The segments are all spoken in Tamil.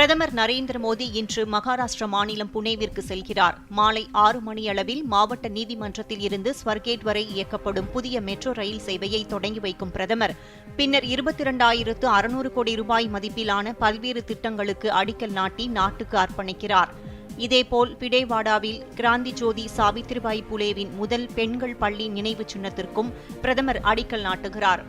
பிரதமர் நரேந்திர மோடி இன்று மகாராஷ்டிர மாநிலம் புனேவிற்கு செல்கிறார். மாலை ஆறு மணியளவில் மாவட்ட நீதிமன்றத்தில் இருந்து ஸ்வர்கேட் வரை இயக்கப்படும் புதிய மெட்ரோ ரயில் சேவையை தொடங்கி வைக்கும் பிரதமர். பின்னர் இருபத்தி இரண்டாயிரத்து அறுநூறு கோடி ரூபாய் மதிப்பிலான பல்வேறு திட்டங்களுக்கு அடிக்கல் நாட்டி நாட்டுக்கு அர்ப்பணிக்கிறார். இதேபோல் பிடேவாடாவில் கிராந்தி ஜோதி சாவித்ரிபாய் புலேவின் முதல் பெண்கள் பள்ளி நினைவு சின்னத்திற்கும் பிரதமர் அடிக்கல் நாட்டுகிறார்.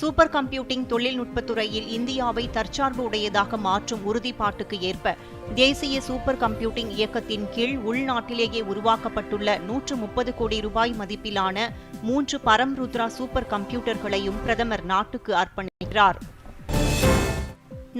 சூப்பர் கம்ப்யூட்டிங் தொழில்நுட்பத்துறையில் இந்தியாவை தற்சார்பு உடையதாக மாற்றும் உறுதிப்பாட்டுக்கு ஏற்ப தேசிய சூப்பர் கம்ப்யூட்டிங் இயக்கத்தின் கீழ் உள்நாட்டிலேயே உருவாக்கப்பட்டுள்ள நூற்று முப்பது கோடி ரூபாய் மதிப்பிலான மூன்று பரம்ருத்ரா சூப்பர் கம்ப்யூட்டர்களையும் பிரதமர் நாட்டுக்கு அர்ப்பணிக்கிறார்.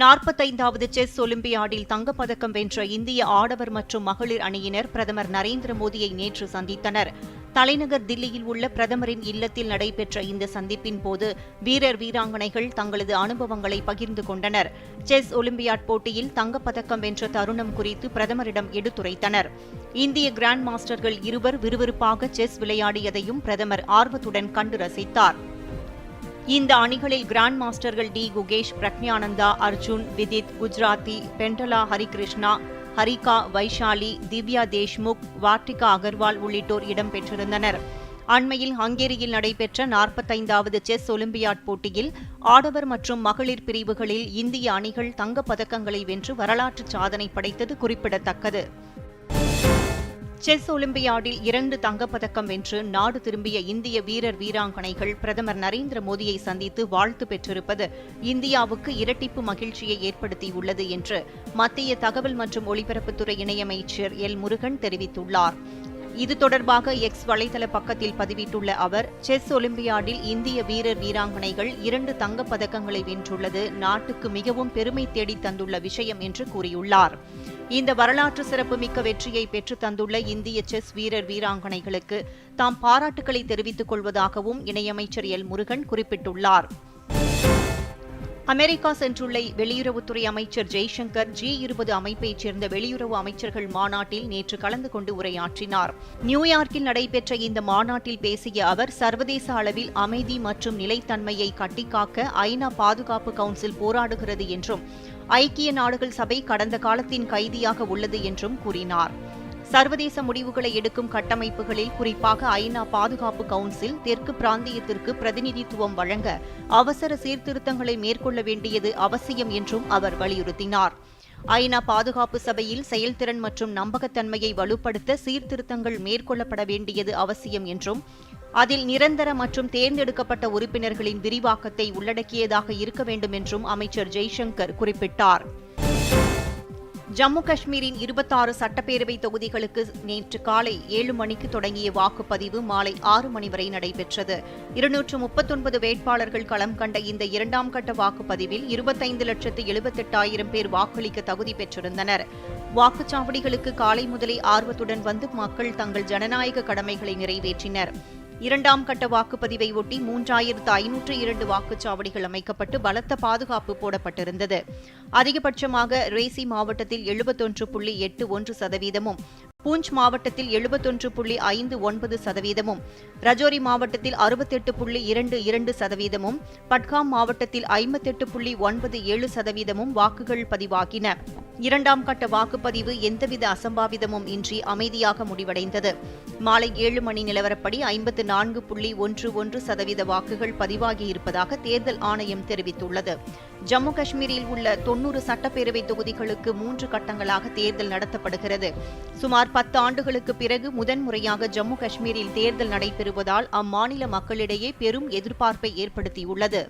நாற்பத்தைந்தாவது செஸ் ஒலிம்பியாடில் தங்கப்பதக்கம் வென்ற இந்திய ஆடவர் மற்றும் மகளிர் அணியினர் பிரதமர் நரேந்திர மோடியை நேற்று சந்தித்தனர். தலைநகர் தில்லியில் உள்ள பிரதமரின் இல்லத்தில் நடைபெற்ற இந்த சந்திப்பின் போது வீரர் வீராங்கனைகள் தங்களது அனுபவங்களை பகிர்ந்து கொண்டனர். செஸ் ஒலிம்பியாட் போட்டியில் தங்கப்பதக்கம் வென்ற தருணம் குறித்து பிரதமரிடம் எடுத்துரைத்தனர். இந்திய கிராண்ட் மாஸ்டர்கள் இருவர் விறுவிறுப்பாக செஸ் விளையாடியதையும் பிரதமர் ஆர்வத்துடன் கண்டு ரசித்தார். இந்த அணிகளில் கிராண்ட் மாஸ்டர்கள் டி. குகேஷ் பிரக்ஞானந்தா அர்ஜுன் விதித் குஜராத்தி பெண்டலா ஹரிகிருஷ்ணா ஹரிகா வைஷாலி திவ்யா தேஷ்முக் வார்டிகா அகர்வால் உள்ளிட்டோர் இடம்பெற்றிருந்தனர் அண்மையில் ஹங்கேரியில் நடைபெற்ற நாற்பத்தைந்தாவது செஸ் ஒலிம்பியாட் போட்டியில் ஆடவர் மற்றும் மகளிர் பிரிவுகளில் இந்திய அணிகள் தங்கப் பதக்கங்களை வென்று வரலாற்று சாதனை படைத்தது குறிப்பிடத்தக்கது. செஸ் ஒலிம்பியாடில் இரண்டு தங்கப்பதக்கம் வென்று நாடு திரும்பிய இந்திய வீரர் வீராங்கனைகள் பிரதமர் நரேந்திர மோடியை சந்தித்து வாழ்த்து பெற்றிருப்பது இந்தியாவுக்கு இரட்டிப்பு மகிழ்ச்சியை ஏற்படுத்தியுள்ளது என்று மத்திய தகவல் மற்றும் ஒலிபரப்புத்துறை இணையமைச்சர் எல் முருகன் தெரிவித்துள்ளார். இது தொடர்பாக எக்ஸ் வலைதள பக்கத்தில் பதிவிட்டுள்ள அவர் செஸ் ஒலிம்பியாடில் இந்திய வீரர் வீராங்கனைகள் இரண்டு தங்கப் பதக்கங்களை வென்றுள்ளது நாட்டுக்கு மிகவும் பெருமை தேடி தந்துள்ள விஷயம் என்று கூறியுள்ளார். இந்த வரலாற்று சிறப்புமிக்க வெற்றியை பெற்று தந்துள்ள இந்திய செஸ் வீரர் வீராங்கனைகளுக்கு தாம் பாராட்டுக்களை தெரிவித்துக் கொள்வதாகவும் இணையமைச்சர் எல். முருகன் குறிப்பிட்டுள்ளார். அமெரிக்கா சென்றுள்ள வெளியுறவுத்துறை அமைச்சர் ஜெய்சங்கர் ஜி இருபது அமைப்பைச் சேர்ந்த வெளியுறவு அமைச்சர்கள் மாநாட்டில் நேற்று கலந்து கொண்டு உரையாற்றினார். நியூயார்க்கில் நடைபெற்ற இந்த மாநாட்டில் பேசிய அவர் சர்வதேச அளவில் அமைதி மற்றும் நிலைத்தன்மையை கட்டிக்காக்க ஐநா பாதுகாப்பு கவுன்சில் போராடுகிறது என்றும் ஐக்கிய நாடுகள் சபை கடந்த காலத்தின் கைதியாக உள்ளது என்றும் கூறினார். சர்வதேச முடிவுகளை எடுக்கும் கட்டமைப்புகளில் குறிப்பாக ஐநா பாதுகாப்பு கவுன்சில் தெற்கு பிராந்தியத்திற்கு பிரதிநிதித்துவம் வழங்க அவசர சீர்திருத்தங்களை மேற்கொள்ள வேண்டியது அவசியம் என்றும் அவர் வலியுறுத்தினார். ஐநா பாதுகாப்பு சபையில் செயல்திறன் மற்றும் நம்பகத்தன்மையை வலுப்படுத்த சீர்திருத்தங்கள் மேற்கொள்ளப்பட வேண்டியது அவசியம் என்றும் அதில் நிரந்தர மற்றும் தேர்ந்தெடுக்கப்பட்ட உறுப்பினர்களின் விரிவாக்கத்தை உள்ளடக்கியதாக இருக்க வேண்டும் என்றும் அமைச்சர் ஜெய்சங்கர் குறிப்பிட்டார். ஜம்மு காஷ்மீரின் இருபத்தாறு சட்டப்பேரவை தொகுதிகளுக்கு நேற்று காலை ஏழு மணிக்கு தொடங்கிய வாக்குப்பதிவு மாலை ஆறு மணி வரை நடைபெற்றது. இருநூற்று முப்பத்தொன்பது வேட்பாளர்கள் களம் கண்ட இந்த இரண்டாம் கட்ட வாக்குப்பதிவில் இருபத்தைந்து லட்சத்து எழுபத்தெட்டாயிரம் பேர் வாக்களிக்க தகுதி பெற்றிருந்தனர். வாக்குச்சாவடிகளுக்கு காலை முதலே ஆர்வத்துடன் வந்து மக்கள் தங்கள் ஜனநாயக கடமைகளை நிறைவேற்றினர். இரண்டாம் கட்ட வாக்குப்பதிவை ஒட்டி மூன்றாயிரத்து ஐநூற்று இரண்டு வாக்குச்சாவடிகள் அமைக்கப்பட்டு பலத்த பாதுகாப்பு போடப்பட்டிருந்தது. அதிகபட்சமாக ரேசி மாவட்டத்தில் எழுபத்தொன்று புள்ளி எட்டு ஒன்று சதவீதமும் பூஞ்ச் மாவட்டத்தில் எழுபத்தொன்று புள்ளி ஐந்து ஒன்பது சதவீதமும் ரஜோரி மாவட்டத்தில் அறுபத்தெட்டு புள்ளி இரண்டு இரண்டு சதவீதமும் பட்காம் மாவட்டத்தில் ஐம்பத்தெட்டு புள்ளி ஒன்பது ஏழு சதவீதமும் வாக்குகள் பதிவாகின. இரண்டாம் கட்ட வாக்குப்பதிவு எந்தவித அசம்பாவிதமும் இன்றி அமைதியாக முடிவடைந்தது. மாலை ஏழு மணி நிலவரப்படி ஐம்பத்து நான்கு புள்ளி ஒன்று ஒன்று சதவீத வாக்குகள் பதிவாகியிருப்பதாக தேர்தல் ஆணையம் தெரிவித்துள்ளது. ஜம்மு காஷ்மீரில் உள்ள தொன்னூறு சட்டப்பேரவை தொகுதிகளுக்கு மூன்று கட்டங்களாக தேர்தல் நடத்தப்படுகிறது. சுமார் பத்து ஆண்டுகளுக்கு பிறகு முதன்முறையாக ஜம்மு காஷ்மீரில் தேர்தல் நடைபெறுவதால் அம்மாநில மக்களிடையே பெரும் எதிர்பார்ப்பை ஏற்படுத்தியுள்ளது.